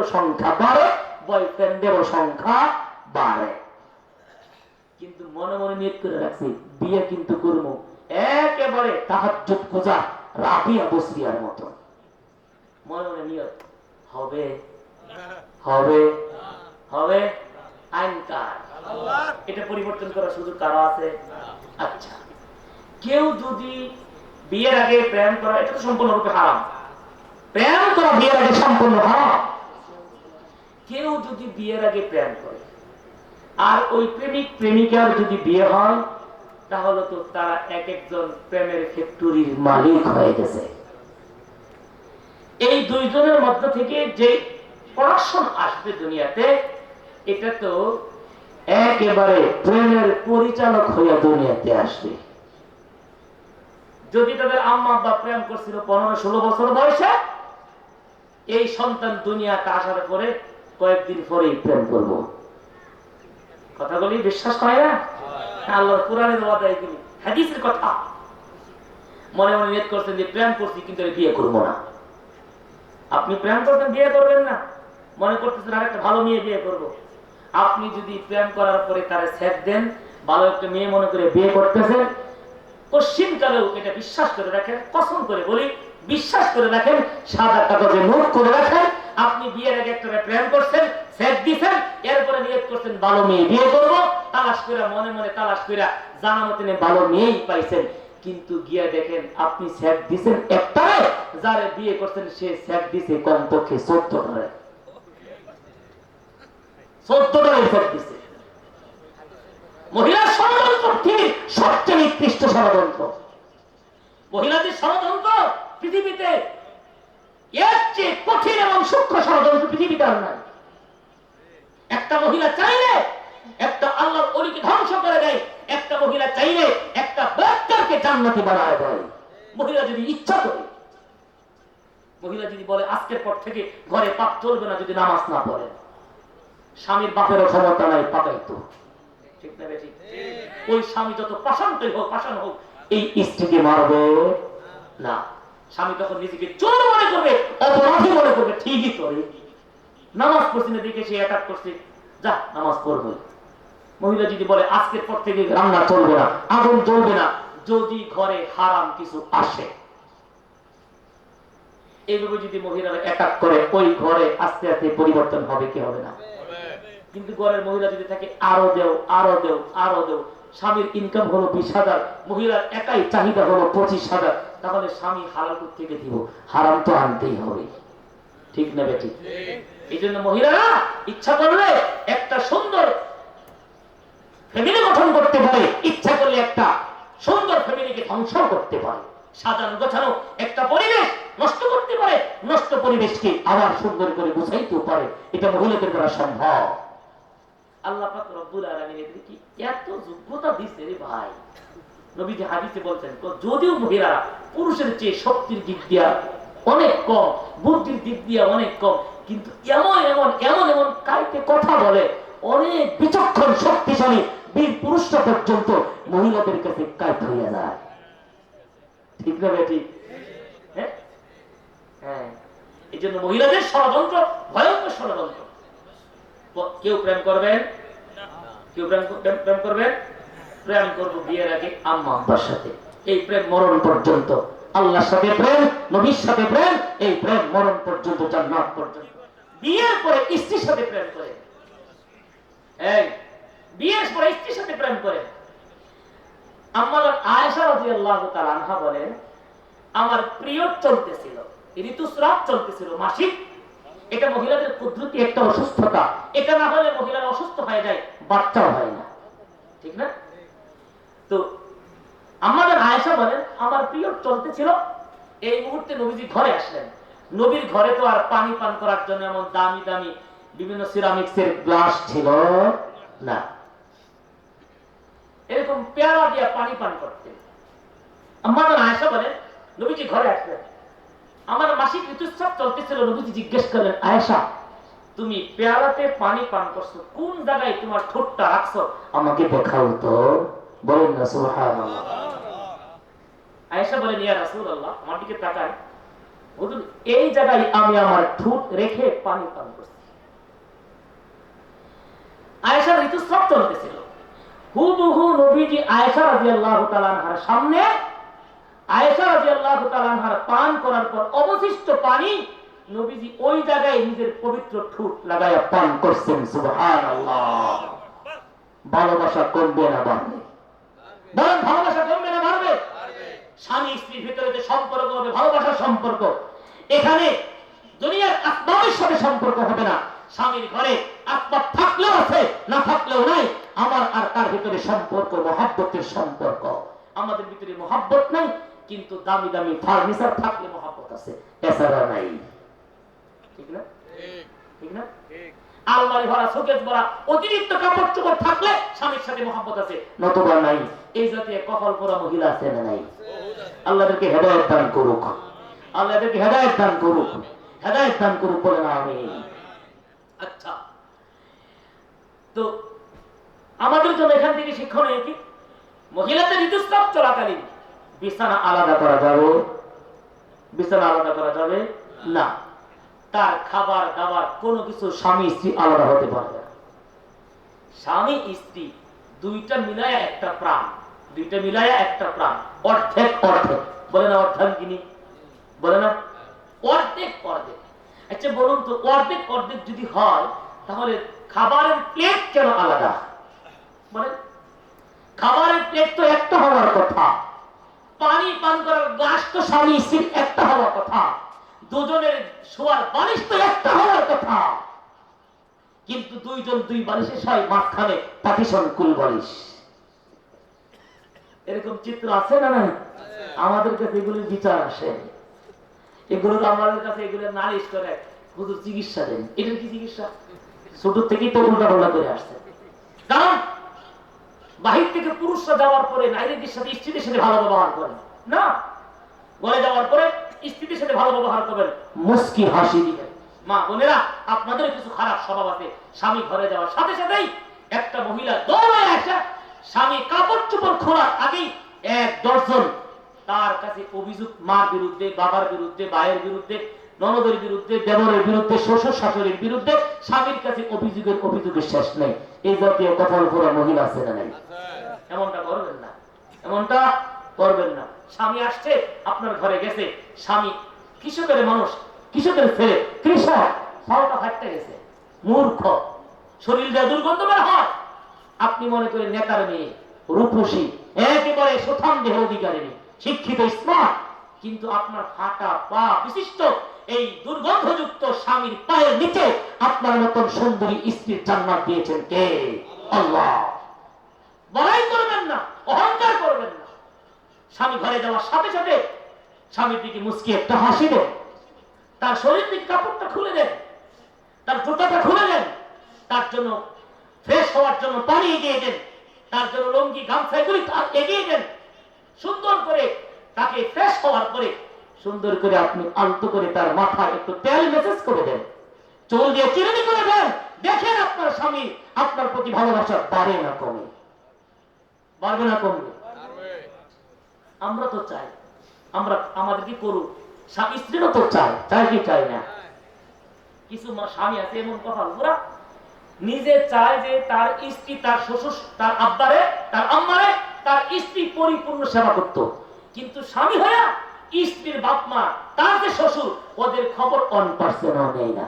গার্লফ্রেন্ডেরও সংখ্যা বাড়ে বয়ফ্রেন্ডেরও সংখ্যা বাড়ে। কিন্তু মনে মনে নিয়ত করে রাখছি, বিয়ে কিন্তু করব। একেবারে তাহাজ্জুদ খোঁজা রাবিয়া বসরিয়ার মতো। মনে মনে নিয়ত, হবে হবে হবে আইন কার এটা পরিবর্তন করার সুযোগ কারও আছে? আচ্ছা কেউ যদি বিয়ের আগে প্রেম করা, এটা তো সম্পূর্ণরূপে হারাম। প্রেম করা বিয়ের আগে সম্পূর্ণ হারাম। কেউ যদি বিয়ের আগে প্রেম করে, আর ওই প্রেমিক, প্রেমিকার যদি বিয়ে হয়, তাহলে তো তারা এক একজন প্রেমের ফ্যাক্টরির মালিক হয়ে গেছে। এই দুইজনের মধ্য থেকে যে প্রোডাকশন আসবে দুনিয়াতে, এটা তো একেবারে প্রেমের পরিচালক হইয়া দুনিয়াতে আসবে। যদি তাদের আম্মা আব্বা প্রেম করছিল পনেরো ষোলো বছর বয়সে, এই সন্তান দুনিয়াতে আসার পরে কয়েকদিন পরেই প্রেম করব। কথাগুলি বিশ্বাস হয় না? আল্লাহ কোরআনের ওয়াদা হাদিসের কথা। মনে মনে নিয়ত করছেন যে, প্রেম করছি, কিন্তু আমি বিয়ে করব না। আপনি প্রেম করছেন, বিয়ে করবেন না। মনে করতেছেন আর একটা ভালো মেয়ে বিয়ে করব। আপনি যদি প্রেম করার পরে তারে সেট দেন, ভালো একটা মেয়ে মনে করে বিয়ে করতেছেন পশ্চিম কালেও এটা বিশ্বাস করে রাখেন, কসম করে বলি, বিশ্বাস করে রাখেন, সাদা কাগজে নোট করে রাখেন আপনি বিয়ের আগে একটা প্রেম করছেন সেট দিছেন, এরপরে নিয়ত করছেন ভালো মেয়ে বিয়ে করব, তালাশ করে মনে মনে তালাশ করে জানা মতন ভালো মেয়েই পাইছেন। কিন্তু গিয়া দেখেন আপনি সেট দিছেন একটারে, যারে বিয়ে করছেন সে সেট দিছে কমপক্ষে চোদ্দ টারে চোদ্দ দিছে। মহিলার ষড়যন্ত্র পৃথিবীর সবচেয়ে নিকৃষ্ট ষড়যন্ত্র। মহিলাদের ষড়যন্ত্র পৃথিবীতে এর চেয়ে কঠিন এবং সূক্ষ্ম ষড়যন্ত্র পৃথিবীতে আর নাই। একটা মহিলা চাইলে একটা আল্লাহর অলিকে ধ্বংস করে দেয় একটা মহিলা চাইলে একটা বাচ্চাকে জান্নাতি বানায় দেয়। মহিলা যদি ইচ্ছা করে মহিলা যদি বলে আজকের পর থেকে ঘরে পাপ চলবে না যদি নামাজ না পড়ে। স্বামীর বাপেরও ক্ষমতা নাই পাকাইতো ঠিক না বেঠিক ওই স্বামী যত পাশান্তই হোক পাশান হোক এই স্ত্রীকে মারবে না। স্বামী তখন নিজেকে চোর মনে করবে, অপরাধী মনে করবে, ঠিকই করে নামাজ পড়ছি না, দেখে সে অ্যাটাক করছে। যা, নামাজ পড়বে মহিলা যদি বলে, আজকের পর থেকে রান্না চলবে না, আগুন জ্বলবে না, যদি ঘরে হারাম কিছু আসে। এইভাবে যদি মহিলারা অ্যাটাক করে, ওই ঘরে আস্তে আস্তে পরিবর্তন হবে কি হবে না? কিন্তু ঘরের মহিলা যদি থাকে, আরও দেও আরও দেও আরও দেও। স্বামীর ইনকাম হলো বিশ হাজার, মহিলার একাই চাহিদা হলো পঁচিশ হাজার। তাহলে স্বামী হালাল থেকে দিব। হারাম তো আনতেই হবে। ঠিক না বেঠিক এই জন্য মহিলারা ইচ্ছা করলে একটা সুন্দর ফ্যামিলি গঠন করতে পারে। ইচ্ছা করলে একটা সুন্দর ফ্যামিলিকে ধ্বংস করতে পারে। সাজানো গোছানো একটা পরিবেশ নষ্ট করতে পারে। নষ্ট পরিবেশকে আবার সুন্দর করে গুছাইতেও পারে। এটা মহিলাদের দ্বারা সম্ভব। আল্লাহ পাক রব্বুল আলামিন এদের কি এত যোগ্যতা দিছে রে ভাই। নবীজি হাদিসে বলছেন যদিও মহিলারা পুরুষের চেয়ে শক্তির দিক দিয়া অনেক কম বুদ্ধির দিক দিয়া অনেক কম কিন্তু এমন এমন এমন এমন কাইতে কথা বলে অনেক বিচক্ষণ শক্তিশালী বীর পুরুষরা পর্যন্ত মহিলাদের কাছে কাইত হইয়া যায়। ঠিক না বেটি? হ্যাঁ? হ্যাঁ। এই জন্য মহিলাদের ষড়যন্ত্র ভয়ঙ্কর ষড়যন্ত্র। কেউ প্রেম করবেন? কেউ প্রেম করবেন? প্রেম করব বিয়ের আগে আম্মা আব্বার সাথে। এই প্রেম মরণ পর্যন্ত। আল্লাহর সাথে প্রেম, নবীর সাথে প্রেম, এই প্রেম মরণ পর্যন্ত, জান্নাত পর্যন্ত। বিয়ের পরে স্ত্রীর সাথে প্রেম করে। এই, বিয়ের পরে স্ত্রীর সাথে প্রেম করে। আমাদের আয়েশা রাদিয়াল্লাহু তাআলা আনহা বলেন, আমার প্রিয় চলতেছিল, ঋতুস্রাব চলতেছিল মাসিক। এটা মহিলাদের কুদরতি একটা অসুস্থতা। এটা না হলে মহিলারা অসুস্থ হয়ে যায়, বাচ্চাও হয় না। ঠিক না? তো আমাদের আয়েশা বলেন, আমার প্রিয় চলতেছিল এই মুহূর্তে নবীজি ঘরে আসলেন। নবীর ঘরে তো আর পানি পান করার জন্য এমন দামি দামি বিভিন্ন সিরামিক্সের গ্লাস ছিল না। এরকম পেয়ারা দিয়া পানি পান করতেন। আমাদের আয়েশা বলেন, নবীজি ঘরে আসলেন। আমার মাসিক ঋতুস্রাব চলতেছিল, নবীজি জিজ্ঞেস করলেন, আয়েশা, তুমি পেয়ালাতে পানি পান করছ? কোন জায়গায় তোমার ঠোঁটটা রাখছো? আমাকে দেখাও তো। বলেন না, সুবহানাল্লাহ। আয়েশা বলেন, ইয়া রাসূলুল্লাহ, আমার দিকে তাকান। এই জায়গায় আমি আমার ঠুট রেখে পানি পান করছি। ঋতুস্রাব চলতেছিল হুবহু নবীজি আয়েশা রাদিয়াল্লাহু তাআলা আনহার সামনে, আয়েশা রাদিয়াল্লাহু তাআলা আনহার পান করার পর অবশিষ্ট পানি নবীজি ওই জায়গায় নিজের পবিত্র ঠুট লাগায়া পান করছেন, সুবহানাল্লাহ। ভালোবাসা কমবে না, বাড়বে। বরং ভালোবাসা কমবে না বাড়বে স্বামী স্ত্রীর ভিতরে যে সম্পর্ক হবে ভালোবাসার সম্পর্ক এখানে দুনিয়ার আসবাবের সাথে সম্পর্ক হবে না। স্বামীর ঘরে আসবাব থাকলেও আছে না থাকলেও নাই। আমার আর তার ভিতরে সম্পর্ক মহাব্বতের সম্পর্ক। আমাদের ভিতরে মহাব্বত নাই কিন্তু দামি দামি ফার্নিচার থাকলে মহাব্বত আছে। এছাড়া নাই। ঠিক না? ঠিক। না? আলমারি ভরা, শোকেস ভরা, অতিরিক্ত কাপড় চোপড় থাকলে স্বামীর সাথে মহাব্বত আছে। নতুবা নাই। এই জাতীয় কপাল পরা মহিলা আছে না নাই? আল্লাহদেরকে হেদায়ত দান করুক। আল্লাহদেরকে হেদায়ত দান করুক। হেদায়ত দান করুক বলে না আমি আচ্ছা। তো আমাদের জন্য এখান থেকে শিক্ষণীয় কি? মহিলাদের ঋতুস্রাব চলাকালীন। বিছানা আলাদা করা যাবে? বিছানা আলাদা করা যাবে? না। তার খাবার দাবার কোনো কিছু স্বামী স্ত্রী আলাদা হতে পারবে না। স্বামী স্ত্রী দুইটা মিলায়া একটা প্রাণ দুইটা মিলায়া একটা প্রাণ অর্ধেক অর্ধেক। বলে না অর্ধাঙ্গিনী? বলে না? অর্ধেক অর্ধেক। আচ্ছা বলুন তো অর্ধেক অর্ধেক যদি হয় তাহলে খাবারের প্লেট কেন আলাদা? মানে খাবারের প্লেট তো একটা হওয়ার কথা। পানি পান করার গ্লাস তো স্বামী স্ত্রীর একটা হওয়ার কথা। দুজনের শোয়ার বালিশ তো একটা হওয়ার কথা। কিন্তু দুইজন দুই বালিশে সবাই মাঝখানে পাটিশন কুল বালিশ। এরকম চিত্র আছে না না আমাদের কাছে এগুলির বিচার আসে। এগুলো আমাদের কাছে এগুলো নালিশ করে, হুজুর চিকিৎসা দেন। এটার কি চিকিৎসা? ছোট থেকেই তো উল্টা পাল্টা করে আসছে। কারণ, বাহির থেকে পুরুষরা যাওয়ার পরে নারীদের সাথে স্ত্রীদের সাথে ভালো ব্যবহার করে। না ঘরে যাওয়ার পরে স্ত্রীদের সাথে ভালো ব্যবহার করবেন। মুস্কি হাসি দিবেন। মা বোনেরা আপনাদের কিছু খারাপ স্বভাব আছে। স্বামী ঘরে যাওয়ার সাথে সাথেই একটা মহিলা দৌড়ে আসা। স্বামী কাপড় চোপড় খোলার আগেই এক দর্জন তার কাছে অভিযোগ মার বিরুদ্ধে বাবার বিরুদ্ধে ভাইয়ের বিরুদ্ধে ননদের বিরুদ্ধে দেবরের বিরুদ্ধে শ্বশুর শাশুড়ির বিরুদ্ধে স্বামীর কাছে অভিযোগের অভিযোগের শেষ নেই। এই জাতীয় কপাল ফোরা মহিলা আছে না নাই? এমনটা করবেন না। এমনটা করবেন না। স্বামী আসছে, আপনার ঘরে গেছে, স্বামী কৃষকের মানুষ, কৃষকের ছেলে, কৃষক গেছে। মূর্খ। শরীর যা দুর্গন্ধ বের হয়। আপনি মনে করেন নেতার মেয়ে, রূপসী, একেবারে সুঠাম দেহ অধিকারিণী, শিক্ষিত স্মার্ট কিন্তু আপনার ফাটা পা বিশিষ্ট, এই দুর্গন্ধযুক্ত স্বামীর পায়ের নিচে আপনার মতন সুন্দরী স্ত্রীর জান্নাত দিয়েছেন কে? আল্লাহ। বড়াই করবেন না, অহংকার করবেন না। স্বামী ঘরে যাওয়ার সাথে সাথে স্বামীর দিকে মুসকি একটা হাসি দেন তার শরীর দিকে কাপড়টা খুলে দেন তার জুতাটা খুলে দেন তার জন্য ফ্রেশ হওয়ার জন্য পানি এগিয়ে দেন। তার জন্য লঙ্গি, গামছা এগুলি এগিয়ে দেন। সুন্দর করে তাকে ফ্রেশ হওয়ার পরে সুন্দর করে আপনি আলতো করে তার মাথায় একটু তেল মেসেজ করে দেন। চুল দিয়ে চিরুনি করে দেন। দেখেন আপনার স্বামী আপনার প্রতি ভালোবাসা বাড়ে না কমে। বাড়বে না কমবে। আমরা তো চাই। আমরা আমাদের কি করুক? স্বামী স্ত্রীরও তো চাই চাই কি চাই না? কিছু স্বামী আছে, এমন কথা পুরা নিজে চায় যে তার স্ত্রী, তার শ্বশুর, তার আব্বারে, তার আম্মারে, তার স্ত্রী পরিপূর্ণ সেবা করত। কিন্তু স্বামী হয়ে স্ত্রীর বাপ মা, তার যে শ্বশুর, ওদের খবর অন পার্সেন্টও নেই না।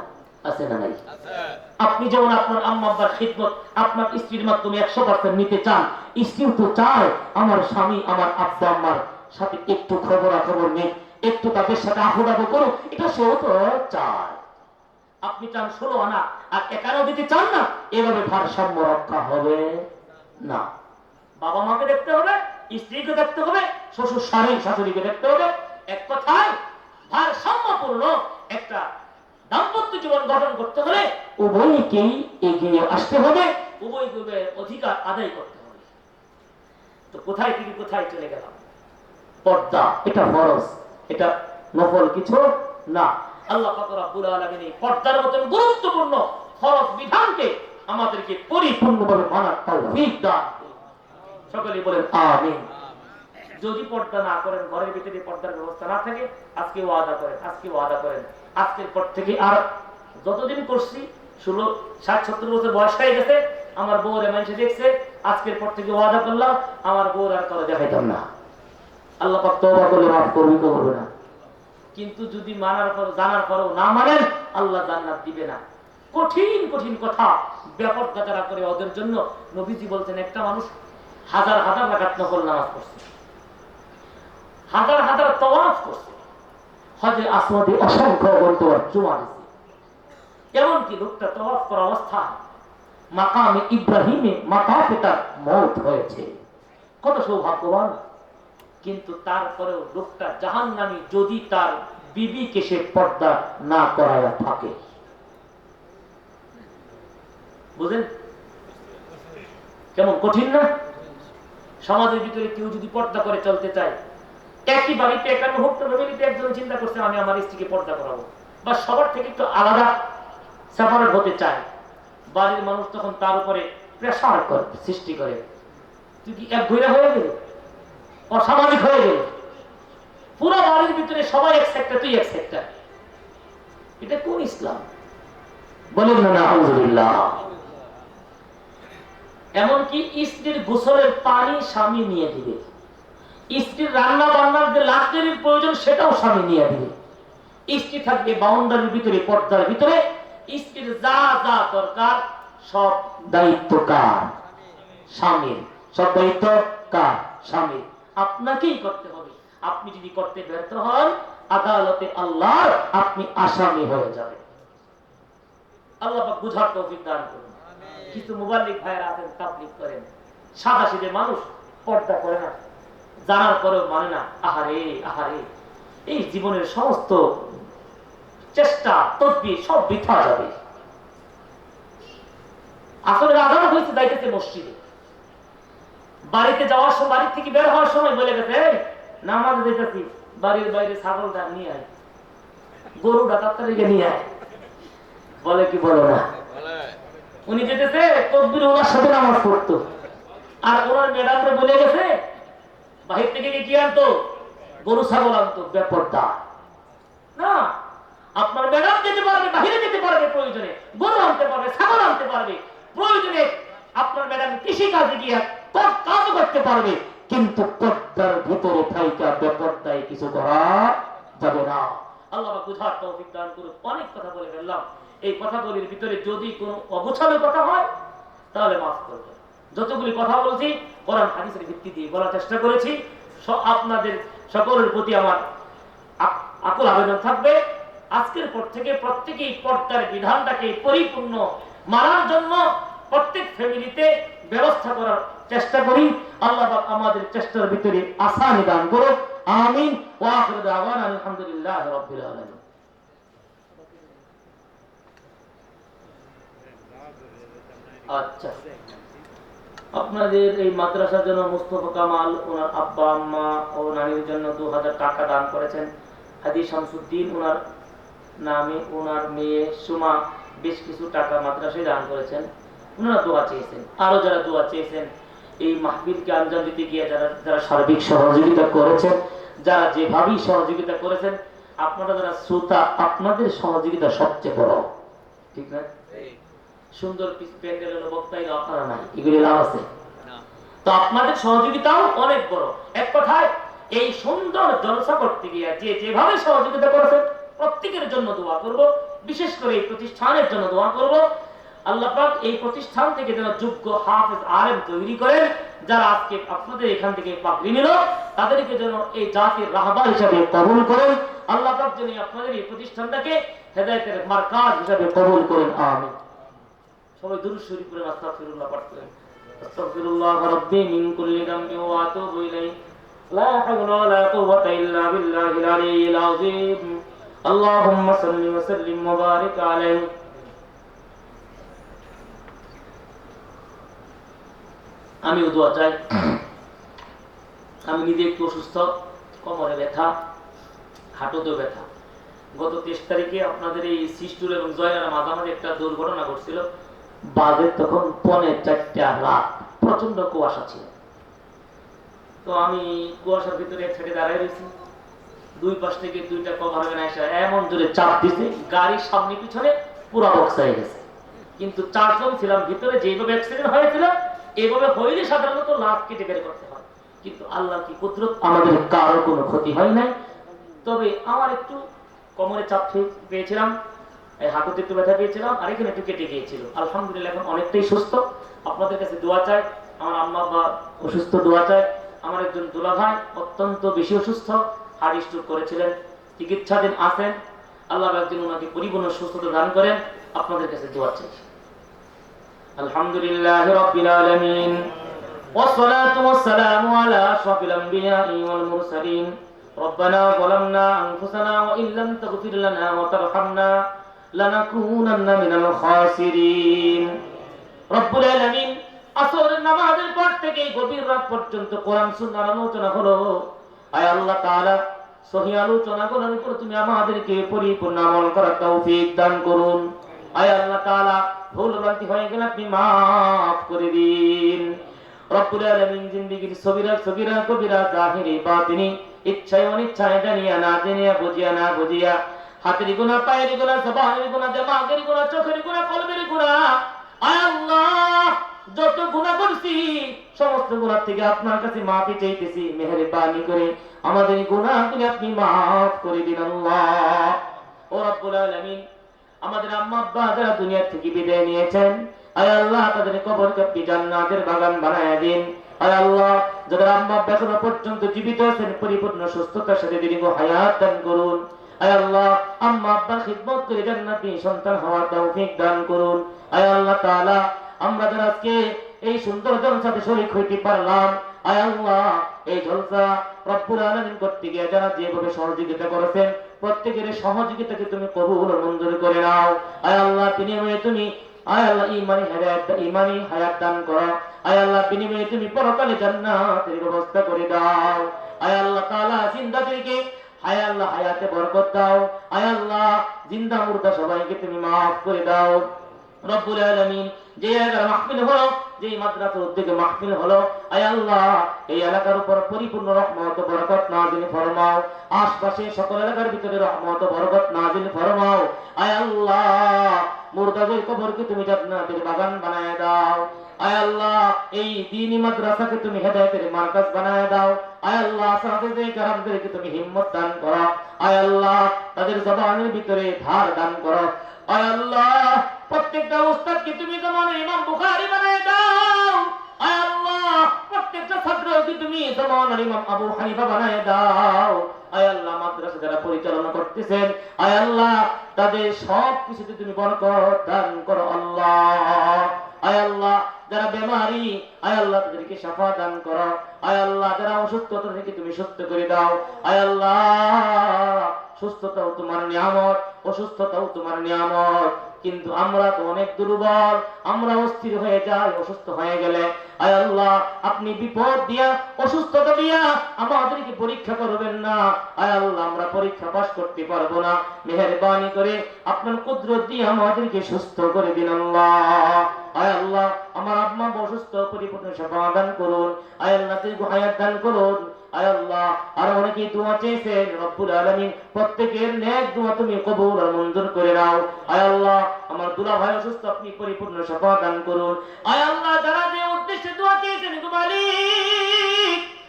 আছে না নাই? আপনি যেমন আপনার আম্মা আব্বার খিদমত, আপনার স্ত্রীর মাধ্যমে একশো পার্সেন্ট নিতে চান, স্ত্রীও তো চায়, আমার স্বামী, আমার আব্বা, আম্মার সাথে একটু খবর খবর নেই একটু তাদের সাথে আহ্বান করুক, এটা সেও তো চায়। আপনি চান ষোলো আনা, আর একারও দিতে চান না, এভাবে ভারসাম্য রক্ষা হবে না। বাবা মাকে দেখতে হবে, স্ত্রীকে দেখতে হবে, শ্বশুর স্বামী শাশুড়িকে দেখতে হবে। এক কথায়, ভারসাম্যপূর্ণ একটা দাম্পত্য জীবন গঠন করতে হলে উভয়কেই এগিয়ে আসতে হবে। উভয় উভয়ের অধিকার আদায় করতে হবে। তো কোথায় থেকে কোথায় চলে গেলাম? পর্দা, এটা ফরজ, এটা নফল কিছু না। আল্লাহ রব্বুল আলামিন পর্দার মতন গুরুত্বপূর্ণ ফরজ বিধানকে আমাদেরকে পরিপূর্ণভাবে মানার তৌফিক দান সকলে বলেন, আমিন। যদি পর্দা না করেন, ঘরের ভিতরে পর্দার ব্যবস্থা না থাকে, আজকে ওয়াদা করেন, আজকে ওয়াদা করেন। আজকের পর থেকে আর যতদিন করছি, ষোলো, ষাট, সত্তর বছর বয়স হয়ে গেছে, আমার বউরে মানুষে দেখছে, আজকের পর থেকে ওয়াদা করলাম, আমার বউর আর করে দেখাইতাম না। আল্লাহ করলে মাফ করবে, তো করবে না। কিন্তু যদি মানার পর, জানার পরও না মানেন আল্লাহ জান্নাত দিবে না। কঠিন কঠিন কথা, ব্যাপক যারা করে ওদের জন্য নবীজি বলছেন, একটা মানুষ হাজার হাজার রাকাত নফল নামাজ পড়ছে। হাজার হাজার তওয়াফ করছে। হজে আসমাদে অসংখ্য জমা দিছে। এমনকি লোকটা তওয়াফ করা মাকামে ইব্রাহিমে মাতা পিতার মত হয়েছে। কত সৌভাগ্যবান। কিন্তু তারপরেও লোকটা জাহান নামি যদি তার বিবিকে সে পর্দা না করায় থাকে। বুঝলেন? কেমন কঠিন না? সমাজের ভিতরে কেউ যদি পর্দা করে চলতে চায় একই বাড়িতে একান্ন হোক তো ফ্যামিলিতে একজন চিন্তা করছে, আমি আমার স্ত্রীকে পর্দা করাবো। বা সবার থেকে একটু আলাদা সেপারেট হতে চায়। বাড়ির মানুষ তখন তার উপরে প্রেশার করে, সৃষ্টি করে। তুই কি এক ঘুরে হয়ে গেল? অসামাজিক হয়ে গেল? পুরো বাড়ির ভিতরে সবাই এক সেক্টর তুই এক সেক্টর এটা কোন ইসলাম? বলেন না আলহামদুলিল্লাহ এমনকি স্ত্রীর গোসলের পানি স্বামী নিয়ে দিবে। স্ত্রীর রান্না বান্নার যে লাকড়ির প্রয়োজন সেটাও স্বামী নিয়ে দিবে স্ত্রী থাকবে বাউন্ডারির ভিতরে পর্দার ভিতরে স্ত্রীর যা যা দরকার সব দায়িত্ব কার? স্বামীর। সব দায়িত্ব কার? স্বামীর। আপনাকেই করতে হবে। আপনি যদি করতে ব্যর্থ হন আদালতে আল্লাহ আপনি আসামি হয়ে যাবেন। আল্লাহ বুঝার তৌফিক দান করুন। কিছু মোবাল্লিক ভাইয়েরা আছেন তাবলিগ করেন। সাদা সিধে মানুষ পর্দা করে না। জানার পরেও মানে না, আহারে আহারে। এই জীবনের সমস্ত চেষ্টা, তদবির সব বৃথা যাবে। আসলে আজান হয়েছে যাইতেছে মসজিদে। বাড়িতে যাওয়ার সময়, বাড়ির থেকে বের হওয়ার সময় বলে গেছে নামাজ দিতেছি, বাড়ির বাইরে ছাগল ডাক নিয়ে আয়। গরু ডাকাত তালিকে নিয়ে আয়। বলে কি বলো না? উনি যেতেছে তকবির ওনার সাথে নামাজ পড়তো। আর ওনার ম্যাডামরে বলে গেছে বাহির থেকে কি আনতো? গরু, ছাগল আনতো, ব্যাপারটা। না, আপনার ম্যাডাম যেতে পারবে, বাহিরে যেতে পারবে প্রয়োজনে। গরু আনতে পারবে, ছাগল আনতে পারবে। প্রয়োজনে আপনার ম্যাডাম কৃষি কাজে গিয়ে কাজ করতে পারবে। কিন্তু পর্দার ভিতরে থাইকা বেপর্দায় কিছু করা যাবে না। আল্লাহ বুঝার তৌফিক দান করুন অনেক কথা বলে ফেললাম। এই কথাগুলির ভিতরে যদি কোনো অগোছালো কথা হয়, তাহলে মাফ করবেন যতগুলি কথা বলছি, কোরআন হাদিসের ভিত্তি দিয়ে বলার চেষ্টা করেছি। আপনাদের সকলের প্রতি আমার আক- আকুল আবেদন থাকবে। আজকের পর থেকে প্রত্যেকেই পর্দার বিধানটাকে পরিপূর্ণ মানার জন্য প্রত্যেক ফ্যামিলিতে ব্যবস্থা করার চেষ্টা করি। আল্লাহ আমাদের চেষ্টার ভিতরে আসানি দান করো আমিন। আলহামদুলিল্লাহ আলামিন। আচ্ছা। আপনাদের এই মাদ্রাসার জন্য মুস্তফা কামাল, ওনার আব্বা, আম্মা ও নানির জন্য দু হাজার টাকা দান করেছেন। হাদি শামসুদ্দিন, ওনার নামে ওনার মেয়ে সুমা বেশ কিছু টাকা মাদ্রাসায় দান করেছেন। ওনারা দোয়া চেয়েছেন, আরও যারা দোয়া চেয়েছেন, এই মাহবিলকে আঞ্জাম দিতে গিয়ে যারা যারা সার্বিক সহযোগিতা করেছেন, যারা যেভাবেই সহযোগিতা করেছেন, আপনারা যারা শ্রোতা, আপনাদের সহযোগিতা সবচেয়ে বড়। ঠিক না? সুন্দর প্যান্ডেল হলো আপনারা নাই। এগুলি লাভ আছে। তো আপনাদের সহযোগিতাও অনেক বড়। এক কথায় এই সুন্দর জলসা করতে গিয়ে যে যেভাবে সহযোগিতা করেছেন প্রত্যেকের জন্য দোয়া করব। বিশেষ করে এই প্রতিষ্ঠানের জন্য দোয়া করব। আল্লাহ পাক এই প্রতিষ্ঠান থেকে যেন যোগ্য হাফেজ আলেম তৈরি করেন যারা আজকে আপনাদের এখান থেকে পাগড়ি নিল তাদেরকে যেন এই জাতির রাহবার হিসাবে কবুল করেন। আল্লাহ পাক যেন আপনাদের এই প্রতিষ্ঠানটাকে হেদায়েতের মার্কাজ হিসাবে কবুল করেন। আমিন। সবাই শরীফ পড়ে আস্তাগফিরুল্লাহ মিন কুল্লি ওয়া আতুবু ইলাইহি। লা হাওলা ওয়া লা কুওয়াতা ইল্লা বিল্লাহিল আলিয়্যিল আযীম। আমিও দোয়া চাই। আমি নিজে একটু অসুস্থ, কোমরে ব্যথা, হাঁটুতেও ব্যথা। গত তেইশ তারিখে আপনাদের এই সিস্টুল এবং জয়নার মাঝামাঝি একটা দুর্ঘটনা ঘটছিল। বাজে তখন পনে চারটা রাত প্রচণ্ড কুয়াশা ছিল। তো আমি কুয়াশার ভিতরে এক সাইডে দাঁড়ায় রয়েছি। দুই পাশ থেকে দুইটা কভার ভ্যান এসে এমন জোরে চাপ দিছে, গাড়ির সামনে পিছনে পুরো বক্স হয়ে গেছে। কিন্তু চারজন ছিলাম, ভিতরে যেভাবে অ্যাক্সিডেন্ট হয়েছিল, এভাবে হইলে সাধারণত লাভ কেটে বের করতে হয়। কিন্তু আল্লাহ কি কুদরত, আমাদের কারও কোনো ক্ষতি হয় নাই। তবে আমার একটু কোমরে চাপ পেয়েছিলাম। হাঁটুতে একটু ব্যথা পেয়েছিলাম আর এখানে একটু কেটে গিয়েছিল আলহামদুলিল্লাহ এখন অনেকটাই সুস্থ আপনাদের কাছে দোয়া চাই আমার আম্মা বা অসুস্থ দোয়া চাই আমার একজন দুলা ভাই অত্যন্ত বেশি অসুস্থ হার্ট স্ট্রোক করেছিলেন চিকিৎসাধীন আছেন আল্লাহ একদিন ওনাকে পরিপূর্ণ সুস্থতা দান করেন আপনাদের কাছে দোয়া চাই আলহামদুলিল্লাহ রাব্বিল আলামিন والصلاة والسلام على أشرف الأنبياء والمرسلين ربنا ظلمنا أنفسنا وإن لم تغفر لنا وترحمنا আমাদেরকে পরিপূর্ণ আমল করার দান করুন। আয় আল্লাহ তাআলা, ভুল ভ্রান্তি হয়ে গেলে আপনি মাফ করে দিন। রব্বুল আলামিন জিন্দেগীর সবিরা সবিরা কবিরা জাহিরি ইচ্ছায় অনিচ্ছায় জানিয়া না জানিয়া, বুঝিয়া না বুঝিয়া হাতের গুণা পায়ের গুণা জবানের গুণা দেমাগের গুণা চোখের গুণা কলবের গুণা আল্লাহ, যত গুণা করছি, সমস্ত গুণা থেকে আপনার কাছে মাফি চাইতেছি, মেহেরবানি করে। আমাদের গুণা গুলি আপনি মাফ করে দিন আল্লাহ। ও রব্বুল আলামিন, আমাদের আম্মা আব্বা যারা দুনিয়া থেকে বিদায় নিয়েছেন, আয় আল্লাহ, তাদের কবরকে আপনি জান্নাতের বাগান বানায় দিন। আয় আল্লাহ, যাদের আম্মা আব্বা এখনও পর্যন্ত জীবিত আছেন, পরিপূর্ণ সুস্থতার সাথে দীর্ঘ হায়াত দান করুন। আয় আল্লাহ, আম্মা, আব্বার খিদমত করে জান্নাতি সন্তান হওয়ার তৌফিক দান করুন। আয় আল্লাহ তাআলা, আমরা যারা আজকে এই সুন্দর জলসাতে শরীক হইতে পারলাম, আয় আল্লাহ, এই জলসা রব্বুল আলামিন করতে গিয়ে যারা যেভাবে সহযোগিতা করেছেন, প্রত্যেকের সহযোগিতাকে তুমি কবুল মঞ্জুর করে নাও। আয় আল্লাহ, বিনিময়ে তুমি, আয় আল্লাহ, ইমানি হায়াত ইমানি হায়াত দান করো। আয় আল্লাহ, বিনিময়ে তুমি পরকালে জান্নাতের ব্যবস্থা করে দাও। আয় আল্লাহ তাআলা জিন্দাদেরকে আয় হায়াতে বরকত দাও। আয় জিন্দা মুর্দা সবাইকে তুমি মাফ করে দাও। রব্বুল যে এলাকার মাহফিল হলো যে মাদ্রাসার উদ্যোগে মাহফিল হলো, আয় আল্লাহ, এই এলাকার উপর পরিপূর্ণ রহমত বরকত নাজিল ফরমাও। আশপাশে সকল এলাকার ভিতরে রহমত বরকত নাজিল ফরমাও। আয় আল্লাহ মুর্দাদের কবরকে তুমি জান্নাতের বাগান বানায় দাও। আয় আল্লাহ, এই দিনী মাদ্রাসাকে তুমি হেদায়েতের মার্কাজ বানায় দাও। আয় আল্লাহ সাহাবায়ে কেরামদেরকে তুমি হিম্মত দান করো। আয় আল্লাহ, তাদের জবানের ভিতরে ধার দান করো। আয় আল্লাহ, প্রত্যেকটা উস্তাদকে তুমি জমানের ইমাম বুখারী বানায় দাও, আয় আল্লাহ, প্রত্যেকটা ছাত্রকে তুমি জমানের ইমাম আবু হানিফা বানায় দাও। আয় আল্লাহ, মাদ্রাসা যারা পরিচালনা করতেছেন, আয় আল্লাহ, তাদের সব কিছুতে তুমি বরকত দান করো আল্লাহ। আয় আল্লাহ, যারা বেমারি, আয় আল্লাহ তাদেরকে সাফা দান করো। আয় আল্লাহ, যারা অসুস্থ তাদেরকে তুমি সুস্থ করে দাও। আয় আল্লাহ, সুস্থতাও তোমার নিয়ামত, অসুস্থতাও তোমার নিয়ামত। কিন্তু আমরা তো অনেক দুর্বল, আমরা অস্থির হয়ে যাই, অসুস্থ হয়ে গেলে। আয় আল্লাহ, আপনি বিপদ দিয়া, অসুস্থতা দিয়া আমাদেরকে পরীক্ষা করবেন না। আয় আল্লাহ, আমরা পরীক্ষা পাস করতে পারব না। মেহেরবানি করে আপনার কুদরত দিয়ে আমাদেরকে সুস্থ করে দিন আল্লাহ। আয় আল্লাহ, আমার আম্মা অসুস্থ পরিপূর্ণ সমাধান করুন। আয় আল্লাহ হায়াত দান করুন। আল্লাহ। আর অনেকেই দোয়া চেয়েছেন, রব্বুল আলামিন প্রত্যেকের নেক দোয়া তুমি কবুল আর মঞ্জুর করে নাও। আয় আল্লাহ, আমার দুলা ভাই অসুস্থ, আপনি পরিপূর্ণ সফা দান করুন। আয় আল্লাহ, যারা যে উদ্দেশ্যে দোয়া চেয়েছেন গো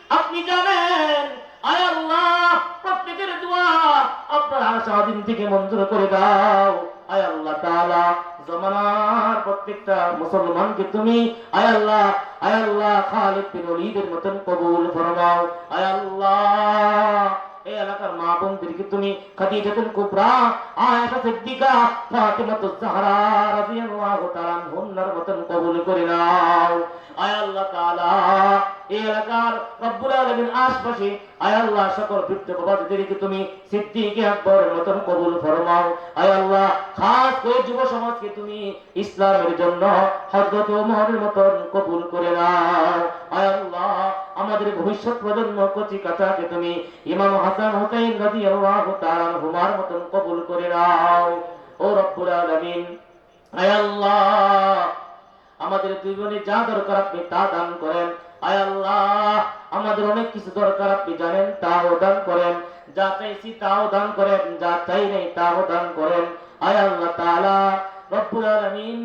আপনি জানেন, আয় আল্লাহ, প্রত্যেকের দোয়া আপনার আশা দিন থেকে মঞ্জুর করে দাও। আয় আল্লাহ তাআলা জমানার প্রত্যেকটা মুসলমানকে তুমি, আয় আল্লাহ আয় আল্লাহ খালিদ বিন ওলীদের মতন কবুল ফরমাও। আয় আল্লাহ, এই এলাকার মা বোনদেরকে তুমি, খাদিজাতুল কুবরা, আয়েশা সিদ্দিকা, ফাতিমাতুজ জাহরা রাদিয়াল্লাহু তাআলা আনহুন্নার মতন কবুল করে নাও। আয় আল্লাহ তাআলা এই এলাকার রব্বুল আলামিন আশপাশে, আয় আল্লাহ, সকল বৃদ্ধ তুমি সিদ্দিক আকবরের মতন কবুল ফরমাও। আয় আল্লাহ, খাস করে যুব সমাজকে তুমি ইসলামের জন্য হযরত ওমরের মতন কবুল করে নাও। আয় আল্লাহ, আমাদের ভবিষ্যৎ প্রজন্ম কচি কাচাকে তুমি ইমাম হাসান হোসেন রাদিয়াল্লাহু তাআলা হুমার মতন কবুল করে নাও। ও রব্বুল আলামিন, আয় আল্লাহ, আমাদের জীবনে যা দরকার আপনি তা দান করেন। আয় আল্লাহ, আমাদের অনেক কিছু দরকার, আপনি জানেন, তাও দান করেন। যা চাইছি তাও দান করেন, যা চাই নাই তাও দান করেন। আয় আল্লাহ তাআলা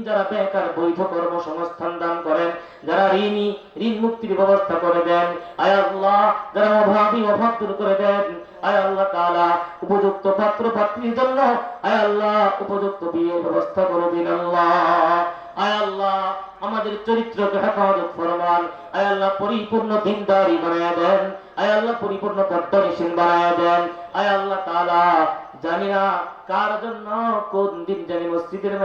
যারা বেকার বৈধ কর্মসংস্থান দান করেন, যারা ঋণী, ঋণ মুক্তির ব্যবস্থা করে দেন, আয় আল্লাহ, যারা অভাবী, অভাব দূর করে দেন, আয় আল্লাহ তাআলা, উপযুক্ত পাত্র পাত্রীর জন্য, আয় আল্লাহ, উপযুক্ত বিয়ের ব্যবস্থা করে দিন আল্লাহ। আয় আল্লাহ, আমাদের চরিত্রকে হেফাজত ফরমান। আয় আল্লাহ, পরিপূর্ণ দিনদারি বানায় দেন। আয় আল্লাহ, পরিপূর্ণ পদ্মনিসীন বানায় দেন। আয় আল্লাহ তাআলা, জানি না কার জন্য, কোন দিন জানি মসজিদের